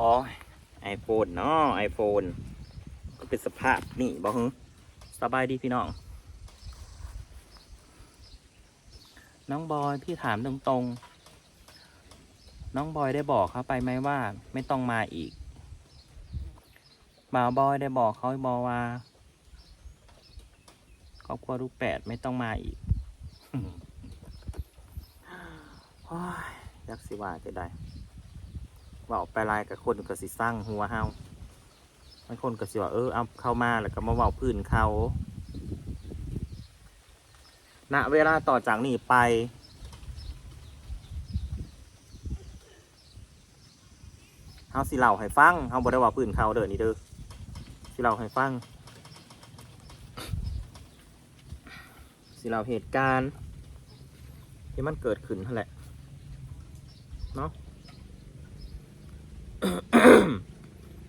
อ๋อไอโฟนเนาะไอโฟนก็เป็นสภาพนี่บอกฮึสบายดีพี่น้อง น้องบอยพี่ถามตรงๆ น้องบอยได้บอกเขาไปไหมว่าไม่ต้องมาอีกบ่าวบอยได้บอกเขาบอกว่าครอบครัวลูกแปดไม่ต้องมาอีกโอ้ยอยักสิว่าจะได้เว่าไปลายกับคนก็สิสร้างหัวเฮาบางคนก็สิว่าเออเอาเข้ามาแล้วก็มาเว้าพื้นเขาณเวลาต่อจากนี้ไป เฮาสิเล่าให้ฟัง เฮาบ่ได้ว่าพื้นเขาเด้อนี่เด้อ สิเล่าให้ฟัง สิเล่าเหตุการณ์ที่มันเกิดขึ้นนั่นแหละ เนาะ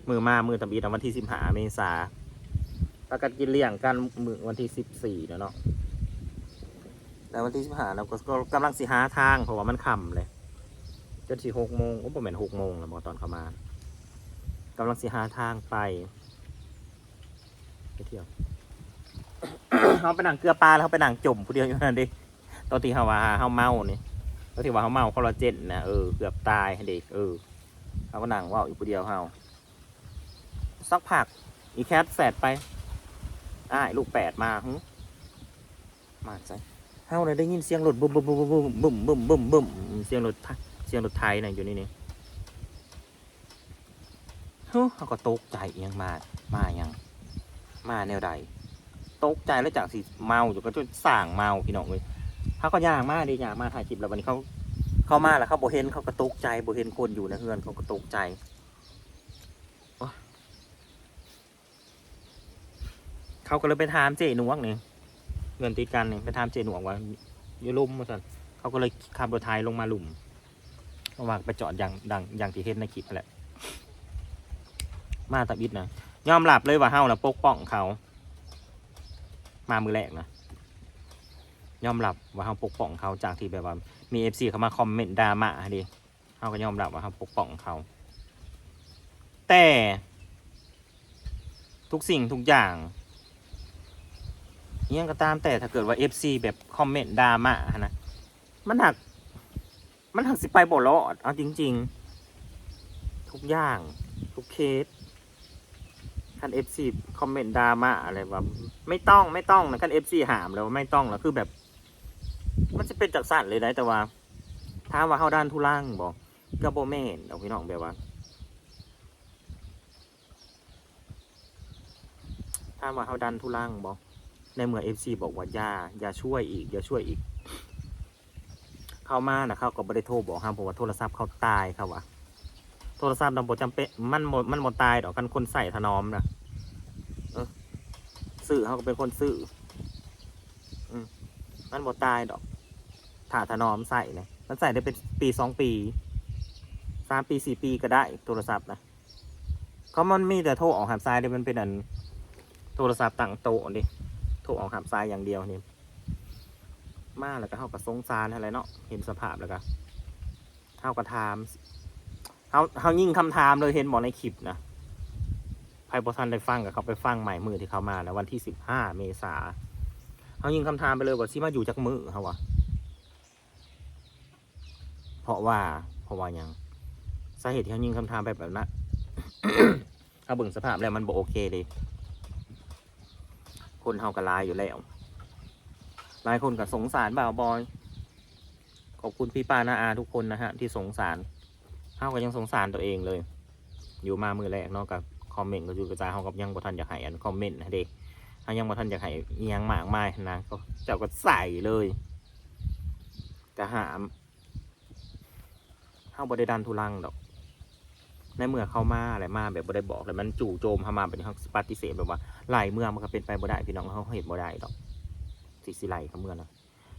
มือมา มือตะบีตวันที่สิบหาเมษาประกันกินเลี้ยงกันมือวันที่สิบสี่เนาะแต่วันที่สิบหาเราก็กำลังสิหาทางเพราะว่ามันค่ำเลยจนสี่หกโมงโอ้ประมาณหกโมงแล้วบอตอนเข้ามากำลังสิหาทางไปไปเที่ยวเขาไปหนังเกลือปลาแล้วเขาไปหนังจมผู้เดียวอยู่นั่นดิตอนที่เขาว่าเขาเมานี่ตอนที่ว่าเขาเมาคอลลาเจนนะเออเกือบตายเด็กเออเขาก็หนังว่าอยู่ผู้เดียวเขา สักพัก อีแคทแฝดไปอ้าลูกแปดมาหึมาใช่เฮ้าเลยได้ยินเสียงรถบุ้มบุ้มบุ้มบุ้มบุ้มบุ้มบุ้มบุ้มเสียงรถเสียงรถไทยน่ะอยู่นี่นี่เฮ้ยเขาก็ตกใจเอียงมา มายังมาแนวใดตกใจแล้วจากสิเมาอยู่ก็จนสั่งเมาพี่น้องเลยเขาก็ยางมาดียางมาถ่ายคลิปแล้ววันนี้เขาเข้ามาแล้วเขาโบเห็นเขาก็ตกใจโบเห็นคนอยู่ในเฮือนเขาก็ตกใจโอ๊ย เขาก็เลยไปถามเจหนวกนี่เงินติดกันนี่ไปถามเจหนวกว่าอยู่ลุ่มมาสั่นเขาก็เลยขับรถไทยลงมาหลุมระหว่างไปจอดอย่างดังอย่างที่เห็นในคลิปนั่นแหละ มาตะบิดนะยอมรับเลยว่าเฮานะปกป้องเขา มามือแรกนะยอมรับว่าเขาปกป้องเขาจากที่แบบว่า มีเอฟซีเขามาคอมเมนต์ดราม่าดิเขาก็ยอมรับว่าเขาปกป้องเขา แต่ ทุกสิ่งทุกอย่าง เนี้ยก็ตามแต่ถ้าเกิดว่าเอฟซีแบบคอมเมนต์ดราม่านะ มันหัก มันหักสิไปบ่รอดเอาจริง ๆ ทุกอย่าง ทุกเคสคันเอฟซีคอมเมนต์ดราม่าอะไรว่าไม่ต้องไม่ต้องนะคันเอฟซีหามแล้วไม่ต้องแล้วคือแบบ มันจะเป็นจากสั่นเลยนะแต่ว่าถ้าว่าเข้าด้านทุล่างบอกก็โบแม่นเอาพี่น้องแบบว่าถ้าว่าเข้าด้านทุล่างบอก ในเมื่อเอฟซีบอกว่าอย่าอย่าช่วยอีกอย่าช่วยอีก เข้ามานะเขาก็บริโทรบอกห้ามบอกว่าโทรศัพท์เขาตายเขาวะโทรศัพท์เราบจำเป็นมันบ่มันบ่ตายดอกกันคนใส่ถนอมนะซื้อเขาก็เป็นคนซื้ออืมันบ่ตายดอกถ้าถนอมใส่เนี่ยมันใส่ได้เป็นปีสองปีสามปีสี่ปีก็ได้โทรศัพท์นะเขามันมีแต่โทรออกหามซ้ายเดี๋ยวมันเป็นอันโทรศัพท์ตั้งโต๊ะดิ โทรออกหามซ้ายอย่างเดียวนี่มาแล้วก็เข้ากับสงสารอะไรเนาะเห็นสภาพแล้วก็เข้ากับถามเขาเขายิ่งคำถามเลยเห็นบอในคลิปนะไพ่บอทันได้ฟังกับเขาไปฟังใหม่มือที่เขามาแล้ววันที่สิบห้าเมษาเขายิงคำถามไปเลยว่าซิมาอยู่จากมือเขาวะเพราะว่าเพราะว่ายังสาเหตุที่เขายิงคำถามไปแบบนั้นเขาเบิ่งสภาพแล้วมันบอโอเคเลย คนเฮากระลายอยู่แล้ว หลายคนก็สงสารบ่าวบอย ขอบคุณพี่ป้านาอาทุกคนนะฮะ ที่สงสารเฮาก็ยังสงสารตัวเองเลย อยู่มามือแรกเนาะกับคอมเมนต์ก็อยู่กระจายเขากับยังบ่ทันอยากให้อันคอมเมนต์นะเด็กเขายังบ่ทันอยากให้อิหยังมากมายนะก็เจ้าก็ใส่เลยกะหามเข้าบ่ได้ดันทุลังดอก ในเมื่อเข้ามาอะไรมาแบบบ่ได้บอกเลยมันจู่โจมเข้ามาเป็นเขางปฏิเสธแบบว่าไล่เมืองมันก็เป็นไปบ่ได้พี่น้องเขาเห็นบ่ได้ดอกสิสิไล่กับเมืองนะ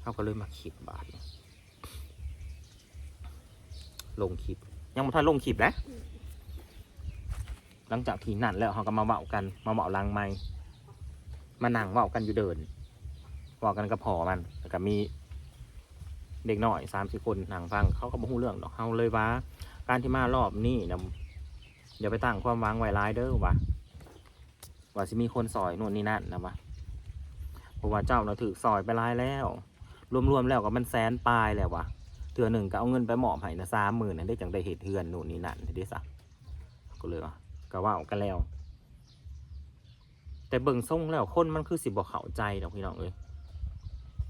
เขาก็เลยมาคิดบาทลงคลิปยังบ่ทันลงคลิปนะหลังจากที่นั่นแล้วเขาก็มาเมากันมาเมาลังไม้มานั่งเมากันอยู่เดินเมากันกับพอมันแล้วก็มีเด็กน้อยสามสี่คนนั่งฟังเขาก็บ่ฮู้เรื่องดอกเขาเลยว่า การที่มารอบนี้นะ อย่าไปตั้งความหวังไว้ร้ายเด้อวะว่าสิมีคนซอยนู่นนี่นั่นนะวะเพราะว่าเจ้าเราถือซอยไปร้ายแล้ว รวมๆแล้วก็มันแสนปลายแล้ววะเทือหนึ่งก็เอาเงินไปหมอบให้นะสามหมื่นนะได้จังได้เหตุเทือนนู่นนี่นั่นได้สักก็เลยว่าก็ว่ากันแล้ว แต่เบิ่งทรงแล้วคนมันคือสิบอกเข้าใจดอกพี่น้องเอ้ย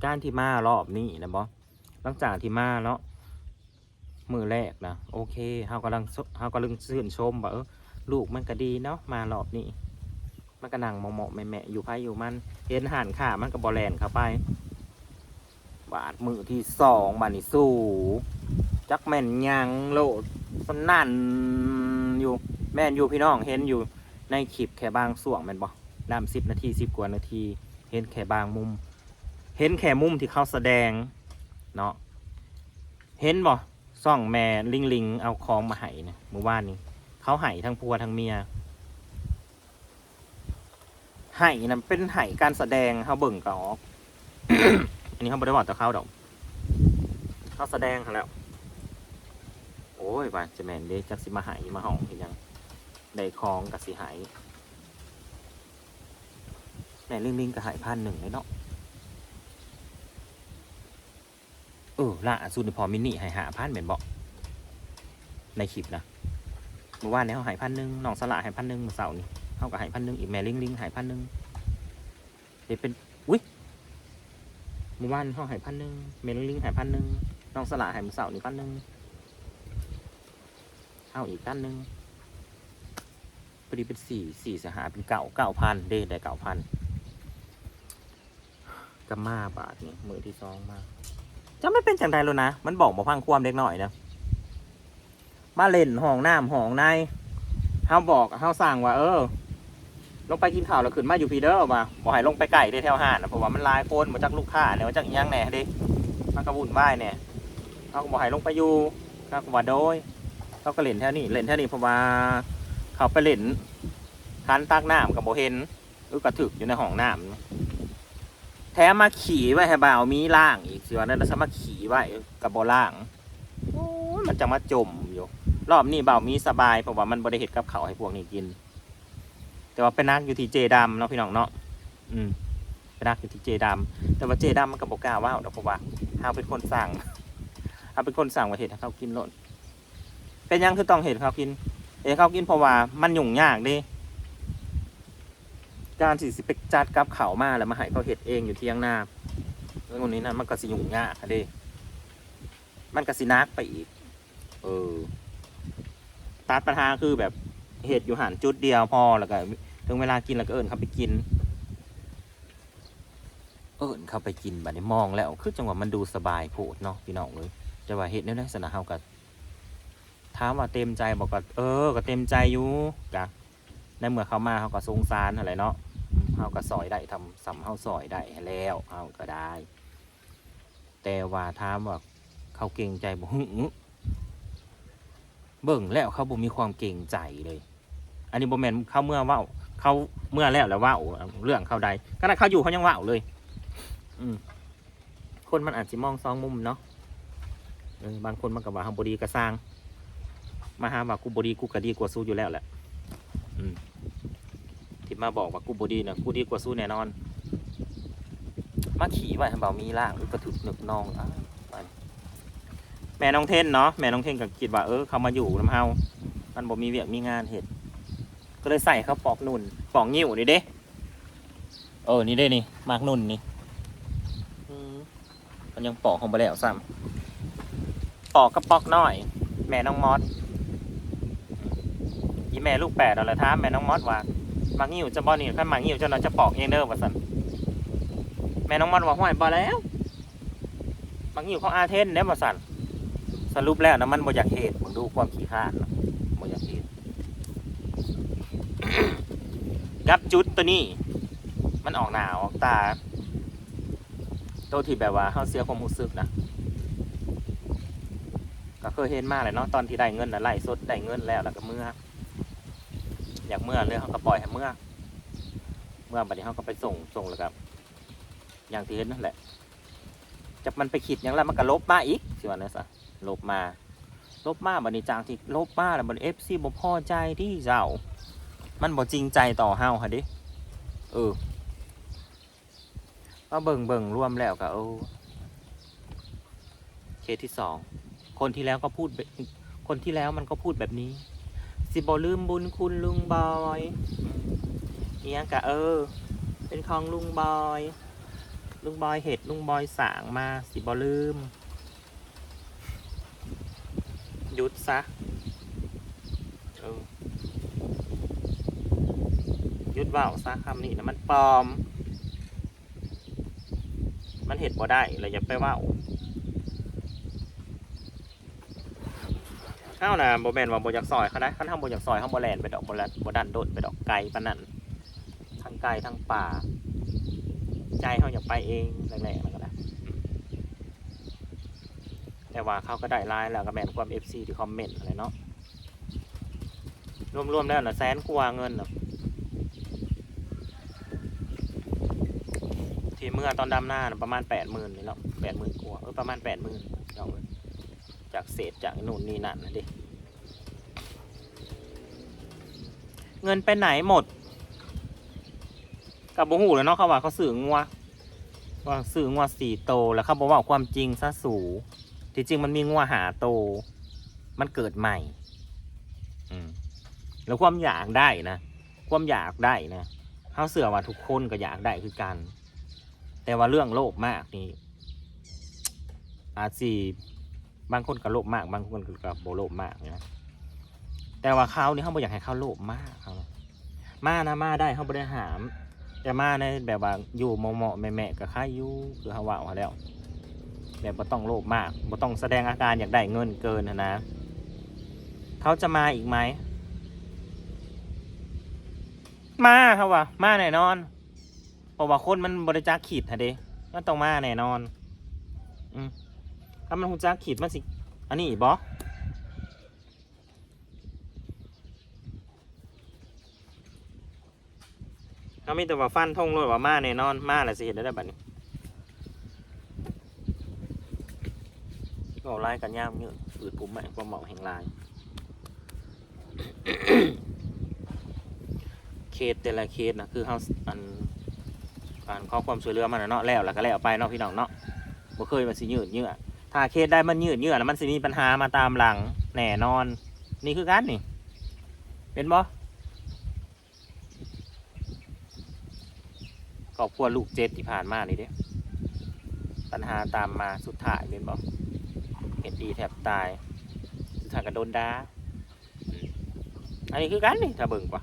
การที่มารอบนี้นะบอหลังจากที่มาเนาะ มือแรกนะโอเคเฮากำลังเฮากำลังชื่นชมว่าเออลูกมันก็ดีเนาะมารอบนี้มันก็นั่งเหมาะๆแม่อยู่ไผอยู่มันเห็นหันขามันก็บอแลนเข้าไป บาดมือที่สองบาดนี่สู้จักแม่นยังโลดสนั่นอยู่แม่นอยู่พี่น้องเห็นอยู่ในคลิปแค่บางส่วงแม่นบ่นำสิบนาทีสิบกว่านาที เห็นแค่บางมุม เห็นแค่มุมที่เขาแสดงเนาะเห็นบ่ ซ่องแม่ลิงลิงเอาของมาให้เนี่ยเมื่อวานนี้เขาให้ทั้งพัวทั้งเมียให้นะเป็นให้การแสดงเขาเบิ่งก็ออกอันนี้เขาบริวารต่อเขาดอกเขาแสดงเขาแล้ว โอ้ยว่าจะแมนเด้จักสิมาหายมาห้องเห็นยังได้คลองกับสิหายแม่ลิงลิงก็หายพันหนึ่งเลยเนาะ เออล่าสุดนี่พอมินิหายหาพันเหม็นบอกในคลิปนะเมื่อวานนี้เขาหายพันหนึ่งน้องสละหายพันหนึ่งเมื่อเสาร์นี่เขาก็หายพันหนึ่งอีกแม่ลิงลิงหายพันหนึ่งเดี๋ยวเป็นอุ้ยหมู่บ้านเขาหายพันหนึ่งเมลลิงหายพันหนึ่งน้องสละหายมือเสาร์นี่พันหนึ่งเอาอีกพันหนึ่งพอดีเป็นสี่สี่สหาเป็นเก่าเก้าพันเดได้เก้าพันกัมาบาทนี่มือที่สองมา จะไม่เป็นจังใดแล้วนะ มันบอกมาพังความเล็กน่อยนะมาเล่นห้องน้ำห้องในเฮาบอกเฮาสั่งว่า เออ ลงไปกินข้าวแล้วขึ้นมาอยู่พีเดอร์มาบอกให้ลงไปไก่ได้แถวห้านนะเพราะว่ามันลายคนมาจากลูกค้าเนี่ยมาจากยังแหน่ดิมันกระวุ่นวายเนี่ยเขาก็บอกให้ลงไปอยู่เขาก็ว่าโดยเขาก็เล่นแถวนี้เล่นแถวนี้เพราะว่าเขาไปเล่นคันตักน้ำกับโบเห็นหรือกระถึกอยู่ในห้องน้ำ ถมมาขี่ไว้ให้บ่าวมีล่างอีกสิวันนั้นสามารถขี่ไว้กับโบล่างโอ้ยมันจะมาจมอยู่รอบนี้บ่าวมีสบายเพราะว่ามันบริเหตุกับเขาวให้พวกนี้กิน แต่ว่าเป็นนักอยู่ที่เจดำเนาะพี่น้องเนาะอืมเป็นนักอยู่ที่เจดำแต่ว่าเจดำมันก็บอกกล้าว่าดอกเพราะว่าเฮาเป็นคนสั่งเฮาเป็นคนสั่งว่าเห็ดให้เขากินโลดเป็นหยังคือต้องเห็ดให้เขากินเห็ดให้เขากินเพราะว่ามันยุ่งยากเดิ การสิสิไปจัดกับเขามาแล้วมาให้เขาเห็ดเองอยู่ที่ยังหน้าเรื่องนี้นะมันก็สิยุ่งยากอะเดิมันก็สินักไปอีก เออตัดปัญหาคือแบบเห็ดอยู่หันจุดเดียวพอแล้วก็ถึงเวลากินแล้วก็เอิญเขาไปกิน เอิญเขาไปกินบัดนี้มองแล้วคือจังหวะมันดูสบายโพดเนาะพี่น้องเลยแต่ว่าเห็ดเนี่ยนะสนะเฮากับถามว่าเต็มใจบอกก็เออ ก็เต็มใจอยู่กะในเมื่อเขามาเขาก็สงสารอะไรเนาะ เฮาก็ซอยได้ทำสำเฮาซอยได้แล้วเฮาก็ได้ แต่ว่าถามว่าเขาเก่งใจบ่หึเบิ่งแล้วเขาบ่มีความเก่งใจเลย อันนี้โบแมนเขาเมื่อว่าเขาเมื่อแล้วแล้วว่าเรื่องเขาใดขณะเขาอยู่เขายังว่าเลย อืมคนมันอาจจะมองสองมุมเนาะบางคนมันก็ว่าฮัมบดีกระสร้าง มาหาว่ากูบดีกูก็ดีกว่าสู้อยู่แล้วแหละ อืม มาบอกว่ากูบดีนะกูดีกว่าสู้แน่นอน มาขี่ไว้ให้เบามีล่างหรือกระถึกหนึกนองอ้าวไปแม่น้องเทนเนาะแม่น้องเทนก็คิดว่าเออเขามาอยู่น้ำเฮามันบ่มีเวียกมีงานเห็ดก็เลยใส่เข้าปอกนุ่นปอกนิ้วนี่เด้เออนี่เด้นี่มากนุ่นนี่อืมมันยังปอกของไปแล้วซ้ำปอกกระปอกน้อย แม่น้องมอสอีแม่ลูกแปดเอาละท้ามแม่น้องมอสว่า มากนิ้วจะบอนี่ขั้นมากนิ้วเจะนอนจะปอกเองเด้อว่าสันแม่น้องมอสว่าห้อยบอแล้วมากนิ้วเขาอาเทนเด้อว่าสันสรุปแล้วนะมันบ่อยากเหตุมึงดูความขี้ข้านบ่อยากเหตุกับจุดตัวนี้ มันออกหนาวออกตาตัวที่แบบว่าเขาเสียความรู้สึกนะก็เคยเห็นมากเลยเนาะตอนที่ได้เงินนะไล่สดได้เงินแล้วแล้วก็เมื่อ อยากเมื่อเรื่องเขาก็ปล่อยให้เมื่อ เมื่อบัดนี้เขาก็ไปส่งส่งแล้วครับ อย่างที่เห็นนั่นแหละจับมันไปขีดอย่างไรมันก็ลบมาอีกสิวันนี้สะลบมาลบมาบัดนี้จากที่ลบมาแล้วบัดเอฟซีบ่พอใจที่เจ้า มันบ่จริงใจต่อเฮาค่ะดิเออมาเบิ่งเบิ่งรวมแล้วก็เออเคสที่สองคนที่แล้วก็พูดคนที่แล้วมันก็พูดแบบนี้ สิบ่ลืมบุญคุณลุงบอยเอียกะเออ เป็นของลุงบอย ลุงบอยเห็ดลุงบอยสางมา สิบ่ลืมหยุดซะเออหยุดเว่าซะคำนี้นะมันปลอม มันเห็ดบ่ได้เลยอย่าไปว่าาข้าวนะบ่แมนว่าบ่อยากซอยเขานะเขาทำบ่อยากซอยเขาบ่แลนไปดอกบ่แลนบ่ดันโดดไปดอกไก่ปานนั้นทั้งไก่ทั้งป่า ใจเขาอยากไปเองแรงๆแล้วก็ได้แต่ว่าเขาก็ได้ไลน์แล้วก็แมนความ FC ที่คอมเมนต์อะไรเนาะรวมๆแล้วนะแสนกว่าเงินนะที่เมื่อตอนดำหน้านะประมาณแปดหมื่นนี่เนาะแปดหมื่นกว่าเออประมาณแปดหมื่น จากเศษจากนู่นนี่นั่นนะดิ เงินไปไหนหมด กับบูหูแล้วเนาะเขาว่าเขาสื่องัวว่าสื่องัวสี่โตแล้วเขาบอกว่าความจริงซะสูที่จริงมันมีงัวหาโต มันเกิดใหม่ อืมแล้วความอยากได้นะ ความอยากได้นะเขาเสือว่าทุกคนก็อยากได้คือกัน แต่ว่าเรื่องโลภมากนี่อาจสี บางคนก็โลภมาก บางคนก็โบโลภมากนะแต่ว่าเขานี่เขาบ่อยากให้เขาโลภมากเขามานะมาได้เขาบริหารแต่มาในแบบว่าอยู่เหมาะๆแม่ๆกับค่ายอยู่คือเขาว่ามาแล้วแบบบ่ต้องโลภมากบ่ต้องแสดงอาการอยากได้เงินเกินนะนะเขาจะมาอีกไหมมาครับว่ามาแน่นอนเพราะว่าคนมันบริจาคขีดฮะเด้มันต้องมาแน่นอน อืม ถ้ามันหูจักขีดมันสิ อันนี้อีกบอเขามีแต่ว่าฟันทงเลยว่ามาแน่นอน มาแล้วสิเห็นได้ได้บัดนี้ก็ไล่กันยามเยอะอืดปุ่มใหม่ความเหมาะแห่งลาย เคสแต่ละเคสนะคือเขาอันการขอความช่วยเหลือมันนะเนาะแล้วแล้วก็แล้วไปเนาะพี่น้องเนาะบ่เคยมันสิยืดเยื้อ ถ้าเคสได้มันยืดเยื้อแล้วมันสิมีปัญหามาตามหลังแน่นอน นี่คือการนี่เป็นบ่ครอบครัวลูกเจ็ดที่ผ่านมานี่เด้ปัญหาตามมาสุดท้ายเป็นบ่เห็นดีแทบตายสุดท้ายก็โดนด่าอันนี้คือกันนี่ถ้าเบิ่งกว่า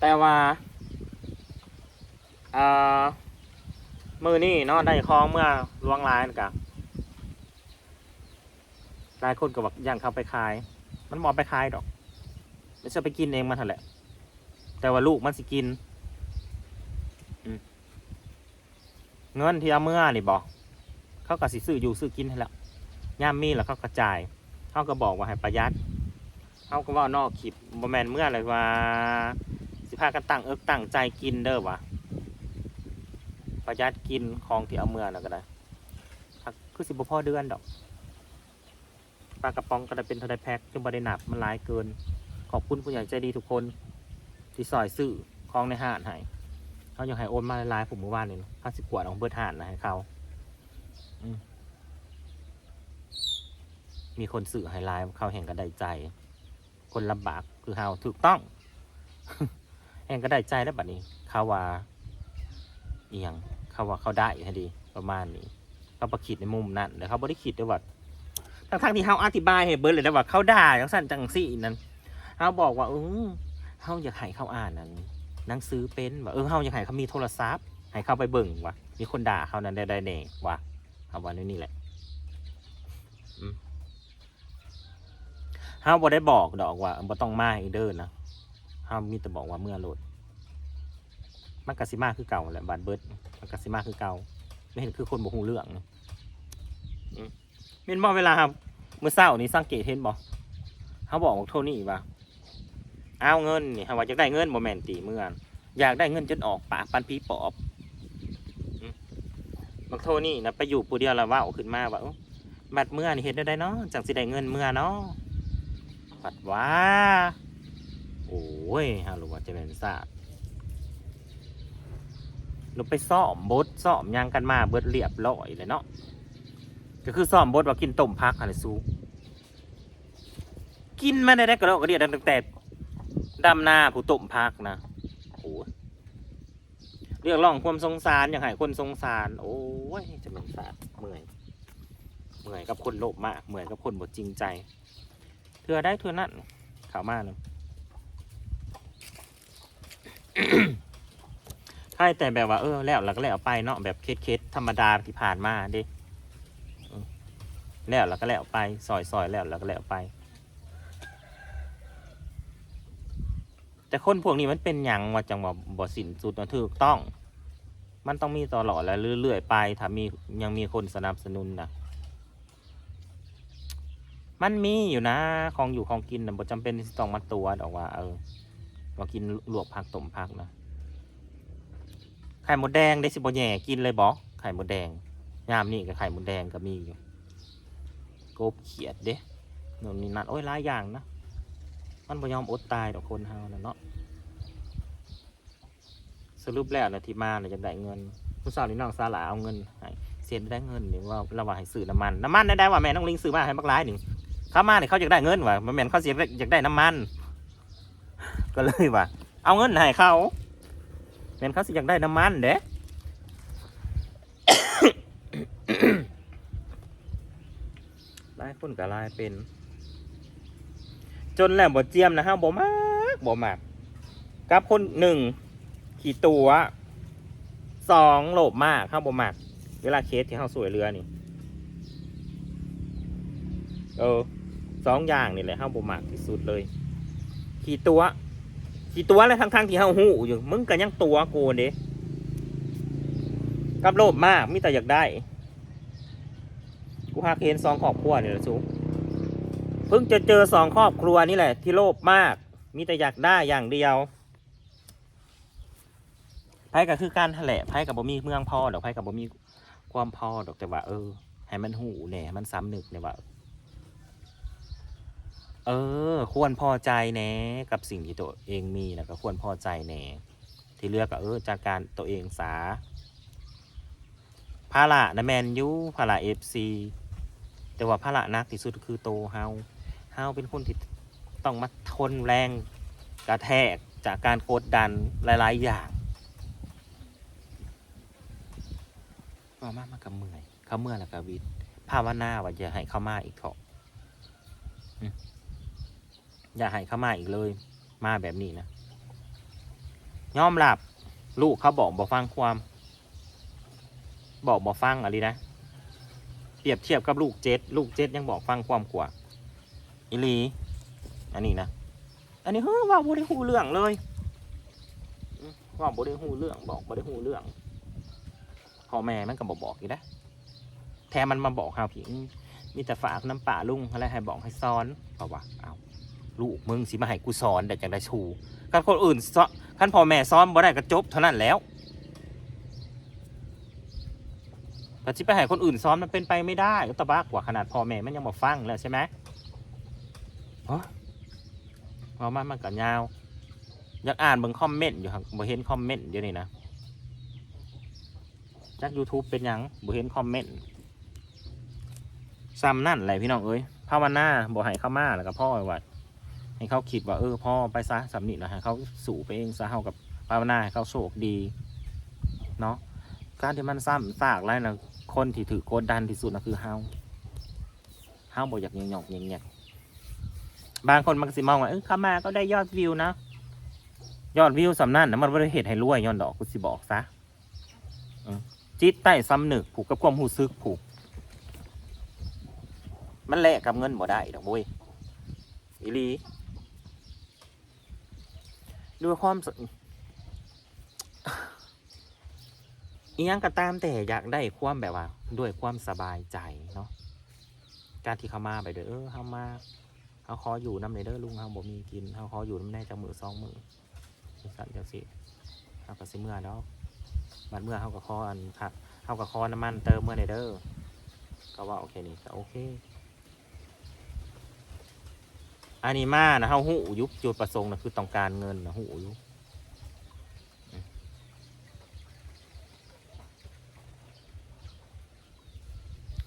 แต่ว่าเอ่อ มือนี่เนาะได้คล้องเมื่อล้วงร้ายนะครับหลายคนก็บอกย่างเขาไปขาย มันบอไปขายดอกไม่ใช่ไปกินเองมันเถอะแหละ แต่ว่าลูกมันสิกินเงินที่เอาเมื่อนี่บอกเขาก็สิซื้ออยู่ซื้อกินให้แล้วย่ามมีแล้วเขากระจายเขาก็บอกว่าให้ประหยัดเขาก็ว่านอกคลิปบแมนเมื่อเลยว่า สิพากันตั้งเอิกตั้งใจกินเด้อวะ ประหยัดกินของที่เอาเมื่อนะก็ได้ครับคือสิบพ่อเดือนดอกปลากระป๋องก็ได้เป็นเทาไดแพ็คจนบได้หนักมันหลายเกิน ขอบคุณผู้ใหญ่ใจดีทุกคน ที่ซอยซื้อของในห้านให้เขาอยากให้โอนมาหลายๆผมเมื่อวานนี่ห้าสิบกว่าของเบิร์ดห้านนะให้เขาอืมีคนสื่อให้ไลน์เขาแห่งก็ไดใจ คนลำบากคือเฮาถูกต้อง แห่งก็ไดใจแล้วบัดนี้เขาว่าเอียง เขาว่าเขาได้ฮะดีประมาณนี้ เขาประคิดในมุมนั้นแต่เขาไม่ได้คิดด้วยว่าทั้งทางที่เขาอธิบายให้เบิร์ดเลยนะว่าเขาด่าจังสั่นจังสี่นั้นเขาบอกว่าเออเขาอยากให้เขาอ่านนั้นหนังสือเป็นว่าเออเขาอยากให้เขามีโทรศัพท์ให้เขาไปเบิ่งว่ามีคนด่าเขานั้นได้ได้เน่ว่าเขาว่านี่นี่แหละเขาบ่ได้บอกดอกว่าบ่ต้องมาอีเด้อนะห้ามีแต่บอกว่าเมื่อโหลด มันกสิมาคือเก่าแหละบานเบิร์ดมันกสิมาคือเก่าไม่เห็นคือคนบอกหูเรื่องนี่อืมเป็นบอกเวลาครับเมื่อเช้านี้สังเกตเห็นบอกเขาบอกว่าโทนี่ว่าเอาเงินนี่เขาว่าอยากได้เงินโมแมนตีเมื่อนอยากได้เงินจนออกปากปันพีปอบอืมบางโทนี่นะไปอยู่ปูเดียวแล้วว่าเอาขึ้นมาว่าบัดเมื่อนี่เฮ็ดได้ได้เนาะจังสิได้เงินเมื่อเนาะบัดว่า โอ้ยฮารู้ว่าจะเป็นทราบ เราไปซ่อมบดซ่อมยังกันมาเบิดเรียบร้อยเลยเนาะก็คือซ่อมบดว่ากินต้มพักอะไรสู้กินมาได้ได้ก็แล้วก็เดียวตั้งแต่ดำหน้าผู้ต้มพักนะโอ้เรียกร้องความสงสารอย่ากให้คนสงสาร โอ้ยจะเป็นสาดเมื่อยเมื่อยกับคนโลภมากเมื่อยกับคนบดจริงใจเธอได้เธอนั่นข่าวมากเนอะ ใช่แต่แบบว่าเออแล้วแล้วก็แล้วไปเนาะแบบเคสๆธรรมดาที่ผ่านมาดิแล้วแล้วก็แล้วไปซอยซอยแล้วแล้วก็แล้วไป แต่คนพวกนี้มันเป็นหยังว่าจังหวะบ่สินสุดนะถูกต้อง มันต้องมีตลอดและเรื่อยๆไป ถ้ามียังมีคนสนับสนุนนะมันมีอยู่นะของอยู่ของกินนะบ่จำเป็นที่ต้องมาตัวดอกว่า เออว่ากินลวกผักต้มผักนะ ไข่มดแดงได้สิบ่แย่กินเลยบอไข่มดแดงยามนี่กับไข่มดแดงก็มีอยู่กบเขียดเด้โน่นนี่นั่นโอ้ยหลายอย่างนะมันบยอมอดตายดอกคนเฮานะเนาะสรุปแล้วนะที่มาเนี่ยจะได้เงินผู้สาวนี่น้องสาหลาเอาเงินให้เสียได้เงินนี่ว่าเราว่าให้ซื้อน้ำมันน้ำมันได้ได้ว่าแม่น้องลิงซื้อมาให้บักหลายหนึ่งเข้ามาเนี่ยเขาอยากได้เงินว่ะแม่นเขาเสียอยากได้น้ำมัน ก็เลยว่า เอาเงินให้เขา แม่นเขาสิอยากได้น้ำมันเด้หลายคนก็หลายเป็น จนแล้วบ่เจียมนะฮะบ่มากบ่มากกับคนหนึ่งขี่ตัวสองโลบมากข้าบ่มาก เวลาเคสที่เขาสวยเรือนี่เออสองอย่างนี่แหละห้าบ่มากที่สุดเลย ขี่ตัว ขี่ตัวแล้วทั้งๆที่เฮาหูอยู่ มึงก็ยังตัวโกนเด้กับโลภมากมิแต่อยากได้ กูหาเห็นสองครอบครัวนี่แหละสูเพิ่งจะเจอสองครอบครัวนี่แหละ ที่โลภมาก มีแต่อยากได้อย่างเดียวไพ่ก็คือการแถลไพ่กับบ่มีเมืองพ่อดอกไพ่กับบ่มีความพ่อดอกแต่ว่า เออ ให้มันหูแหน่ให้มันซ้ำหนึกเนี่ยว่า ออ ควรพอใจแหน่กับสิ่งที่ตัวเองมีนะก็ควรพอใจแหน่ที่เลือกก็เออจากการตัวเองสาภาระนะแมนยูภาระเอฟซีแต่ว่าภาระนักที่สุดคือโตเฮาเฮาเป็นคนที่ต้องมาทนแรงกระแทกจากการกดดันหลาย ๆ อย่างมามามากับเมื่อยเขาเมื่อยแล้วกับวิทภาวนาว่าจะให้เข้ามาอีกเถอะ อย่าให้เข้ามาอีกเลย มาแบบนี้นะยอมรับลูกเขาบอกบอกฟังความ บอกบอกฟังอะไรนะเปรียบเทียบกับลูกเจ็ดลูกเจ็ดยังบอกฟังความกว่าอิลี อันนี้นะอันนี้เฮ้ยว่าบ่ได้หูเรื่องเลยว่าบ่ได้หูเรื่องบอกบ่ได้หูเรื่องพ่อแม่มันก็บอกบอกอยู่นะแทนมันมาบอกข่าวผิงมีแต่ฝากน้ำป่าลุงอะไรให้บอกให้ซ้อนเพราะว่าเอา ลูกมึงสิมาให้กูสอนแต่จังได้ชูกันคนอื่นสอนคันพ่อแม่ซ้อนบ่ได้ก็จบเท่านั้นแล้วแต่ที่ไปให้คนอื่นซ้อนมันเป็นไปไม่ได้ก็ตะบ้ากว่าขนาดพ่อแม่มันยังบอกฟังแล้วใช่ไหมฮะว่ามันมันก็ยาวอยากอ่านเบิ่งคอมเมนต์อยู่ครับบ่เห็นคอมเมนต์เดี๋ยวนี้นะจาก YouTube เป็นยังบ่เห็นคอมเมนต์ซ้ำนั่นแหละพี่น้องเอ้ยภาวนาบ่ให้เข้ามาแล้วก็พ่อไว้ว่า ให้เขาคิดว่าเออพ่อไปซะสำนินะฮะเขาสู่ไปเองซะเฮากับภาวนาให้เขาโชคดีเนาะการที่มันซ้ำซากไรนะคนที่ถือโกดดันที่สุดนะคือเฮาเฮาบ่อยากยังหยอกยังแงกบางคนมันก็สิมองว่าเออเข้ามาก็ได้ยอดวิวนะยอดวิวสำนั่นนะมันไม่ได้เหตุให้รวยย้อนดอกกูสิบอกซะจิตใต้ซ้ำหนึกผูกกับความหูซึกผูก มันแลกกับเงินบ่ได้ดอกบุ้ยอีลี ด้วยความอียังก็ตามแต่อยากได้ความแบบว่า ด้วยความสบายใจเนาะการที่เขามาไปเด้อเออเขามาเขาขออยู่น้ำในเด้อลุงเขาบ่มีกินเขาขออยู่น้ำแน่จากมือสองมือสั่นจังสิเขาก็สิเมื่อแล้วบัดเมื่อเขาก็ขออันครับเขาก็ขอน้ำมันเติมเมื่อในเด้อก็ว่าโอเคนี่ก็โอเค อันนี้มานะเฮาหูยุบจุดประสงค์นะคือต้องการเงินนะหูยุบ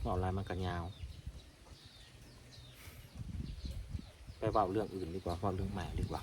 เบอกลายมันกันยาว ไปเว่าเรื่องอื่นดีกว่าเว่าเรื่องใหม่ดีกว่า